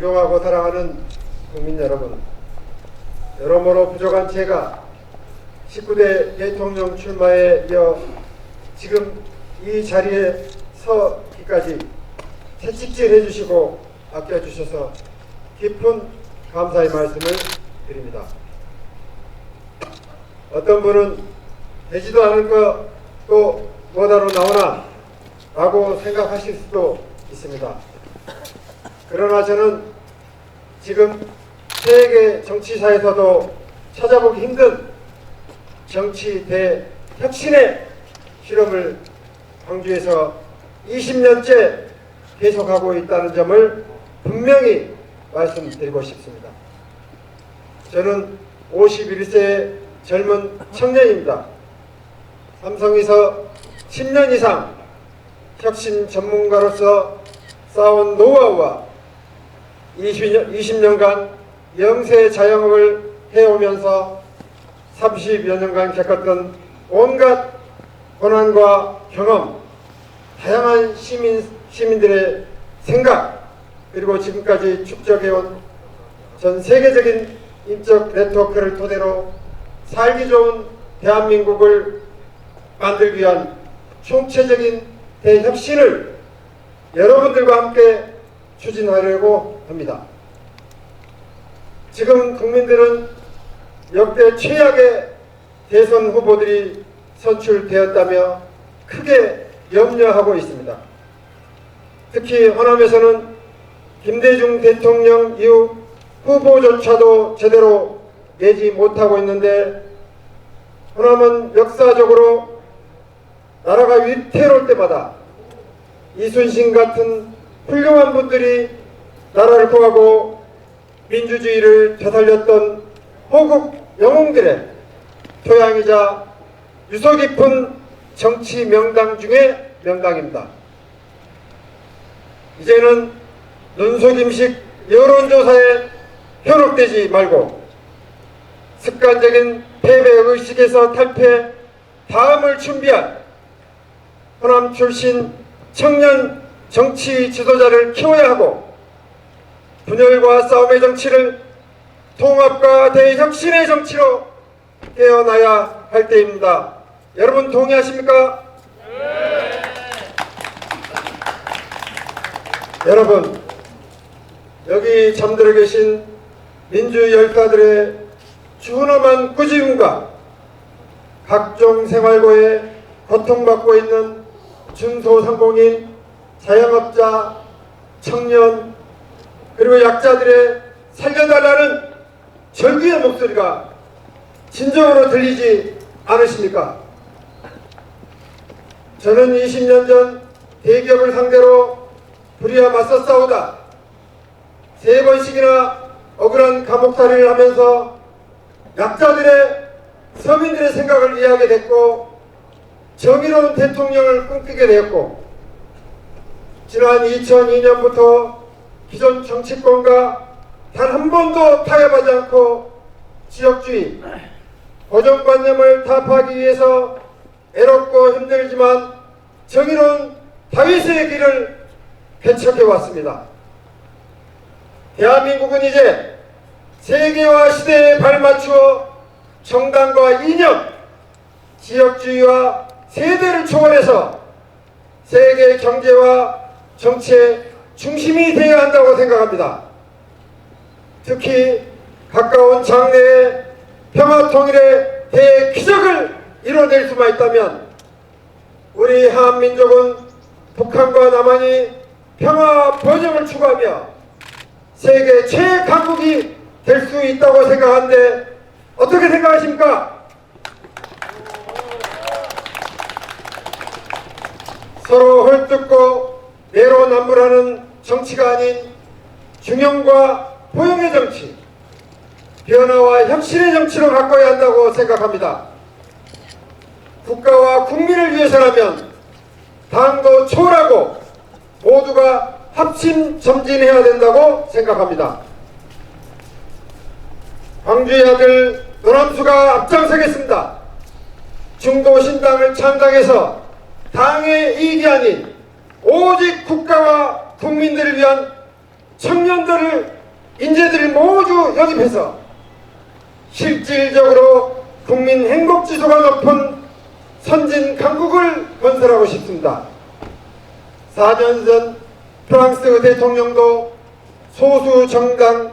존경하고 사랑하는 국민 여러분, 여러모로 부족한 제가 19대 대통령 출마에 이어 지금 이 자리에 서기까지 채찍질 해주시고 아껴주셔서 깊은 감사의 말씀을 드립니다. 어떤 분은 되지도 않을 것또 뭐다로 나오나 라고 생각하실 수도 있습니다. 그러나 저는 지금 세계 정치사에서도 찾아보기 힘든 정치 대혁신의 실험을 광주에서 20년째 계속하고 있다는 점을 분명히 말씀드리고 싶습니다. 저는 51세의 젊은 청년입니다. 삼성에서 10년 이상 혁신 전문가로서 쌓아온 노하우와 20년, 20년간 영세 자영업을 해오면서 30여 년간 겪었던 온갖 고난과 경험, 다양한 시민, 시민들의 생각, 그리고 지금까지 축적해온 전 세계적인 인적 네트워크를 토대로 살기 좋은 대한민국을 만들기 위한 총체적인 대혁신을 여러분들과 함께 추진하려고 합니다. 지금 국민들은 역대 최악의 대선 후보들이 선출되었다며 크게 염려하고 있습니다. 특히 호남에서는 김대중 대통령 이후 후보조차도 제대로 내지 못하고 있는데 호남은 역사적으로 나라가 위태로울 때마다 이순신 같은 훌륭한 분들이 나라를 구하고 민주주의를 되살렸던 호국 영웅들의 토양이자 유서 깊은 정치 명당 중의 명당입니다. 이제는 눈속임식 여론조사에 현혹되지 말고 습관적인 패배 의식에서 탈피해 다음을 준비한 호남 출신 청년 정치 지도자를 키워야 하고 분열과 싸움의 정치를 통합과 대혁신의 정치로 깨어나야 할 때입니다. 여러분 동의하십니까? 여러분 여기 잠들어 계신 민주 열사들의 준엄한 꾸짖음과 각종 생활고에 고통받고 있는 중소상공인, 자영업자, 청년 그리고 약자들의 살려달라는 절규의 목소리가 진정으로 들리지 않으십니까? 저는 20년 전 대기업을 상대로 불의와 맞서 싸우다 세 번씩이나 억울한 감옥살이를 하면서 약자들의 서민들의 생각을 이해하게 됐고 정의로운 대통령을 꿈꾸게 되었고 지난 2002년부터 기존 정치권과 단 한 번도 타협하지 않고 지역주의, 고정관념을 타파하기 위해서 애롭고 힘들지만 정의로운 다윗의 길을 개척해 왔습니다. 대한민국은 이제 세계와 시대에 발맞추어 정당과 이념, 지역주의와 세대를 초월해서 세계 경제와 정치의 중심이 되어야 한다고 생각합니다. 특히 가까운 장래에 평화 통일의 대기적을 이뤄낼 수만 있다면 우리 한민족은 북한과 남한이 평화 번영을 추구하며 세계 최강국이 될 수 있다고 생각하는데 어떻게 생각하십니까? 서로 헐뜯고 내로남불하는 정치가 아닌 중용과 포용의 정치, 변화와 혁신의 정치로 바꿔야 한다고 생각합니다. 국가와 국민을 위해서라면 당도 초월하고 모두가 합심 전진해야 된다고 생각합니다. 광주의 아들 노남수가 앞장서겠습니다. 중도신당을 창당해서 당의 이익이 아닌 오직 국가와 국민들을 위한 청년들을 인재들을 모두 영입해서 실질적으로 국민 행복 지수가 높은 선진 강국을 건설하고 싶습니다. 4년 전 프랑스 대통령도 소수 정당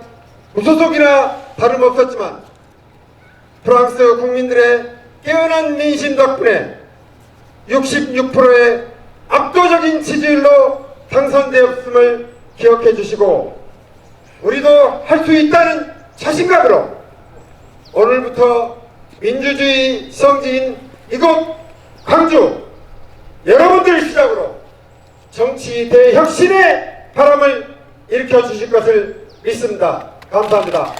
무소속이나 다름없었지만 프랑스 국민들의 깨어난 민심 덕분에 66%의 압도적인 지지율로 당선되었음을 기억해 주시고 우리도 할 수 있다는 자신감으로 오늘부터 민주주의 성지인 이곳 광주 여러분들 시작으로 정치 대혁신의 바람을 일으켜 주실 것을 믿습니다. 감사합니다.